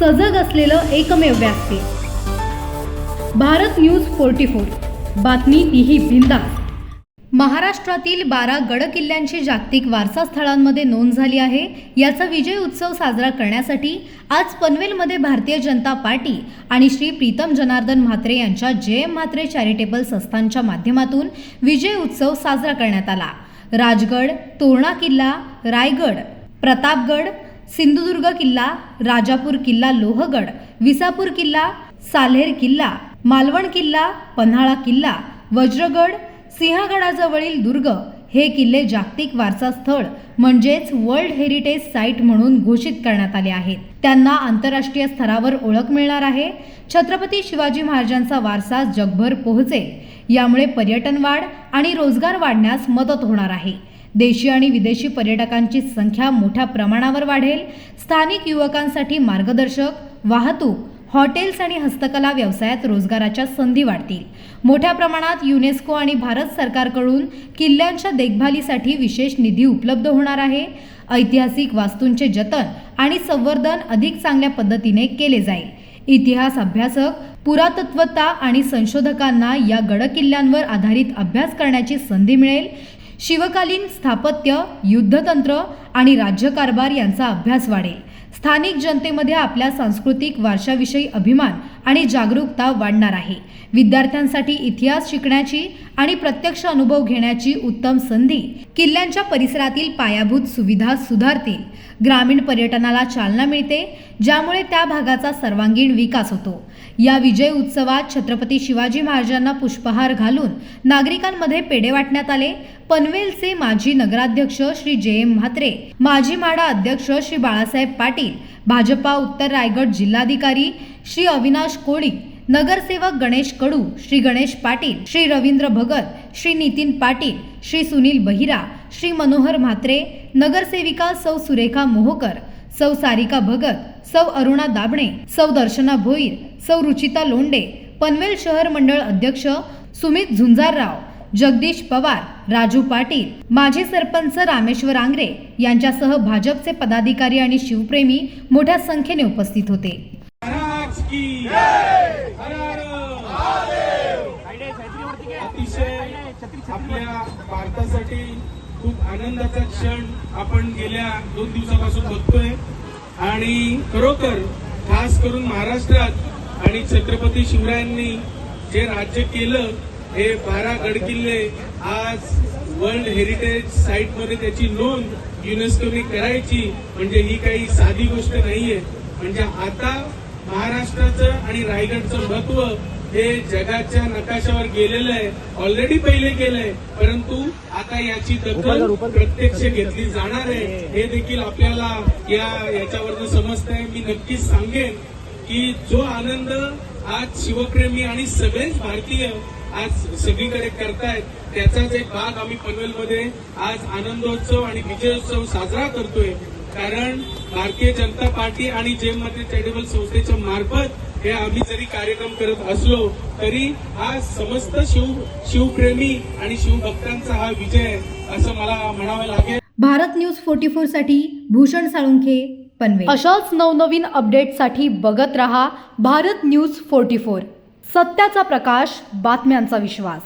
सजग असलेलं एकमेव व्यासपीठ भारत न्यूज फोर्टी फोर. बातमी तीही बिंदा महाराष्ट्रातील बारा गड किल्ल्यांची जागतिक वारसा स्थळांमध्ये नोंद झाली आहे. याचा विजय उत्सव साजरा करण्यासाठी आज पनवेलमध्ये भारतीय जनता पार्टी आणि श्री प्रीतम जनार्दन म्हात्रे यांच्या जे एम म्हात्रे चॅरिटेबल संस्थांच्या माध्यमातून विजय उत्सव साजरा करण्यात आला. राजगड तोरणा किल्ला रायगड प्रतापगड सिंधुदुर्ग किल्ला राजापूर किल्ला लोहगड विसापूर किल्ला साल्हेर किल्ला मालवण किल्ला पन्हाळा किल्ला वज्रगड सिंहगडाजवळील दुर्ग हे किल्ले जागतिक वारसा स्थळ म्हणजेच वर्ल्ड हेरिटेज साईट म्हणून घोषित करण्यात आले आहेत. त्यांना आंतरराष्ट्रीय स्तरावर ओळख मिळणार आहे. छत्रपती शिवाजी महाराजांचा वारसा जगभर पोहोचेल. यामुळे पर्यटन वाढ आणि रोजगार वाढण्यास मदत होणार आहे. देशी आणि विदेशी पर्यटकांची संख्या मोठ्या प्रमाणावर वाढेल. स्थानिक युवकांसाठी मार्गदर्शक वाहतूक हॉटेल्स आणि हस्तकला व्यवसायात रोजगाराच्या संधी वाढतील. मोठ्या प्रमाणात युनेस्को आणि भारत सरकारकडून किल्ल्यांच्या देखभालीसाठी विशेष निधी उपलब्ध होणार आहे. ऐतिहासिक वास्तूंचे जतन आणि संवर्धन अधिक चांगल्या पद्धतीने केले जाईल. इतिहास अभ्यासक पुरातत्वता आणि संशोधकांना या गडकिल्ल्यांवर आधारित अभ्यास करण्याची संधी मिळेल. शिवकालीन स्थापत्य युद्धतंत्र आणि राज्यकारभार यांचा अभ्यास वाढेल. स्थानिक जनतेमध्ये आपल्या सांस्कृतिक वारशाविषयी अभिमान आणि जागरूकता वाढणार आहे. विद्यार्थ्यांसाठी इतिहास शिकण्याची आणि प्रत्यक्ष अनुभव घेण्याची उत्तम संधी किल्ल्यांच्या परिसरातील पायाभूत सुविधा सुधारतील. ग्रामीण पर्यटनाला चालना मिळते ज्यामुळे त्या भागाचा सर्वांगीण विकास होतो. या विजय उत्सवात छत्रपती शिवाजी महाराजांना पुष्पहार घालून नागरिकांमध्ये पेढे वाटण्यात आले. पनवेलचे माजी नगराध्यक्ष श्री जे एम म्हात्रे माजी माडा अध्यक्ष श्री बाळासाहेब पाटील भाजपा उत्तर रायगड जिल्हाधिकारी श्री अविनाश कोळी नगरसेवक गणेश कडू श्री गणेश पाटील श्री रवींद्र भगत श्री नितीन पाटील श्री सुनील बहिरा श्री मनोहर म्हात्रे नगरसेविका सौ सुरेखा मोहोकर सौ सारिका भगत सौ अरुणा दाबणे सौ दर्शना भोईर सौ रुचिता लोंडे पनवेल शहर मंडळ अध्यक्ष सुमित झुंजारराव जगदीश पवार राजू पाटील माजी सरपंच रामेश्वर आंग्रे यांच्यासह भाजपचे पदाधिकारी आणि शिवप्रेमी मोठ्या संख्येने उपस्थित होते. आपल्या भारतासाठी खूप आनंदाचा क्षण आपण गेल्या दोन दिवसापासून बघतोय. आणि खरोखर खास करून महाराष्ट्रात आणि छत्रपती शिवरायांनी जे राज्य केलं हे बारा गडकिल्ले आज वर्ल्ड हेरिटेज साईटमध्ये त्याची नोंद युनेस्कोने करायची म्हणजे ही काही साधी गोष्ट नाहीये. म्हणजे आता महाराष्ट्राचं आणि रायगडचं महत्त्व हे जगाच्या नकाशावर गेलेलं आहे. ऑलरेडी पहिले गेलंय परंतु आता याची दखल प्रत्यक्ष घेतली जाणार आहे. हे देखील आपल्याला या याच्यावरनं समजतंय. मी नक्कीच सांगेन की जो आनंद आज शिवप्रेमी आणि सगळेच भारतीय आज सगळीकडे करतायत त्याचाच एक भाग आम्ही पनवेलमध्ये आज आनंदोत्सव आणि विजयोत्सव साजरा करतोय. कारण भारतीय जनता पार्टी आणि जेममध्ये चॅरिटेबल संस्थेच्या मार्फत हे आम्ही जरी कार्यक्रम करत असलो तरी हा समस्त शिव शिवप्रेमी आणि शिवभक्तांचा हा विजय असं मला म्हणावं लागेल. भारत न्यूज फोर्टी फोरसाठी भूषण साळुंखे पनवेल. अशाच नवनवीन अपडेटसाठी बघत रहा भारत न्यूज फोर्टी फोर. सत्याचा प्रकाश बातम्यांचा विश्वास.